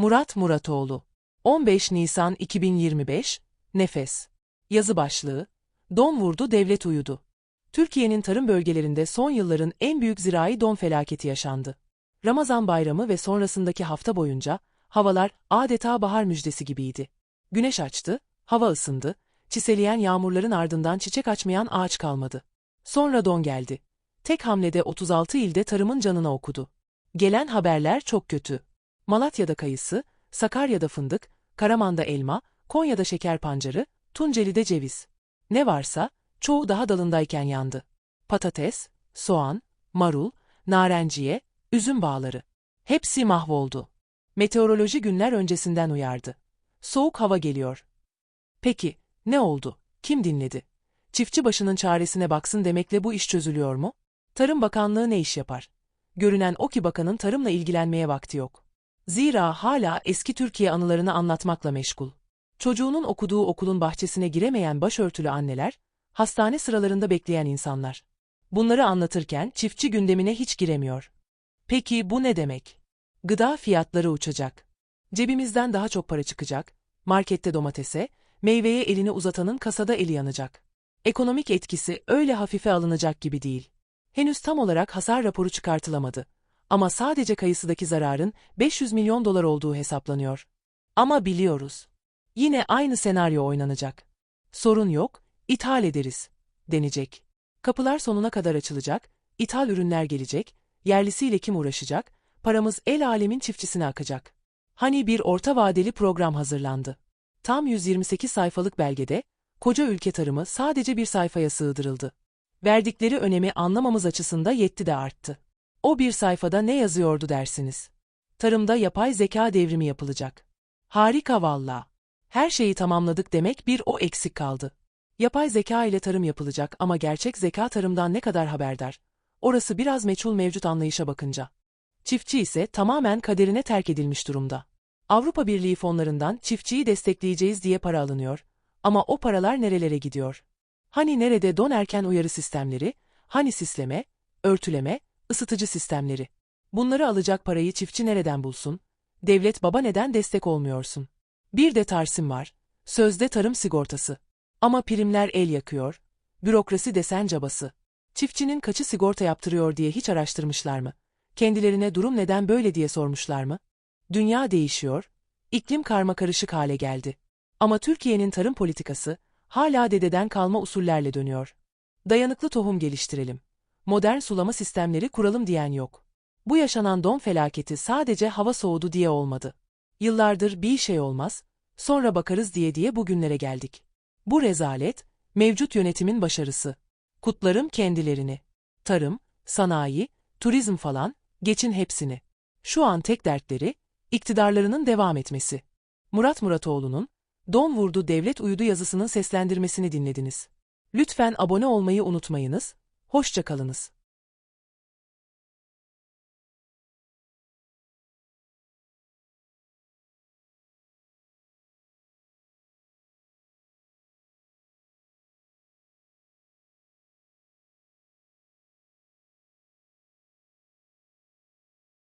Murat Muratoğlu 15 Nisan 2025 Nefes Yazı başlığı Don vurdu devlet uyudu. Türkiye'nin tarım bölgelerinde son yılların en büyük zirai don felaketi yaşandı. Ramazan bayramı ve sonrasındaki hafta boyunca havalar adeta bahar müjdesi gibiydi. Güneş açtı, hava ısındı, çiseleyen yağmurların ardından çiçek açmayan ağaç kalmadı. Sonra don geldi. Tek hamlede 36 ilde tarımın canına okudu. Gelen haberler çok kötü. Malatya'da kayısı, Sakarya'da fındık, Karaman'da elma, Konya'da şeker pancarı, Tunceli'de ceviz. Ne varsa, çoğu daha dalındayken yandı. Patates, soğan, marul, narenciye, üzüm bağları. Hepsi mahvoldu. Meteoroloji günler öncesinden uyardı. Soğuk hava geliyor. Peki, ne oldu? Kim dinledi? Çiftçi başının çaresine baksın demekle bu iş çözülüyor mu? Tarım Bakanlığı ne iş yapar? Görünen o ki bakanın tarımla ilgilenmeye vakti yok. Zira hala eski Türkiye anılarını anlatmakla meşgul. Çocuğunun okuduğu okulun bahçesine giremeyen başörtülü anneler, hastane sıralarında bekleyen insanlar. Bunları anlatırken çiftçi gündemine hiç giremiyor. Peki bu ne demek? Gıda fiyatları uçacak. Cebimizden daha çok para çıkacak, markette domatese, meyveye elini uzatanın kasada eli yanacak. Ekonomik etkisi öyle hafife alınacak gibi değil. Henüz tam olarak hasar raporu çıkartılamadı. Ama sadece kayısıdaki zararın 500 milyon dolar olduğu hesaplanıyor. Ama biliyoruz. Yine aynı senaryo oynanacak. Sorun yok, ithal ederiz, denecek. Kapılar sonuna kadar açılacak, ithal ürünler gelecek, yerlisiyle kim uğraşacak, paramız el alemin çiftçisine akacak. Hani bir orta vadeli program hazırlandı. Tam 128 sayfalık belgede, koca ülke tarımı sadece bir sayfaya sığdırıldı. Verdikleri önemi anlamamız açısında yetti de arttı. O bir sayfada ne yazıyordu dersiniz? Tarımda yapay zeka devrimi yapılacak. Harika valla. Her şeyi tamamladık demek bir o eksik kaldı. Yapay zeka ile tarım yapılacak ama gerçek zeka tarımdan ne kadar haberdar? Orası biraz meçhul mevcut anlayışa bakınca. Çiftçi ise tamamen kaderine terk edilmiş durumda. Avrupa Birliği fonlarından çiftçiyi destekleyeceğiz diye para alınıyor. Ama o paralar nerelere gidiyor? Hani nerede don erken uyarı sistemleri, hani sisleme, örtüleme, ısıtıcı sistemleri. Bunları alacak parayı çiftçi nereden bulsun? Devlet baba neden destek olmuyorsun? Bir de Tarsim var. Sözde tarım sigortası. Ama primler el yakıyor. Bürokrasi desen cabası. Çiftçinin kaçı sigorta yaptırıyor diye hiç araştırmışlar mı? Kendilerine durum neden böyle diye sormuşlar mı? Dünya değişiyor, iklim karmakarışık hale geldi. Ama Türkiye'nin tarım politikası hala dededen kalma usullerle dönüyor. Dayanıklı tohum geliştirelim. Modern sulama sistemleri kuralım diyen yok. Bu yaşanan don felaketi sadece hava soğudu diye olmadı. Yıllardır bir şey olmaz, sonra bakarız diye diye bugünlere geldik. Bu rezalet, mevcut yönetimin başarısı. Kutlarım kendilerini. Tarım, sanayi, turizm falan, geçin hepsini. Şu an tek dertleri, iktidarlarının devam etmesi. Murat Muratoğlu'nun, Don Vurdu Devlet Uyudu yazısının seslendirmesini dinlediniz. Lütfen abone olmayı unutmayınız, hoşça kalınız.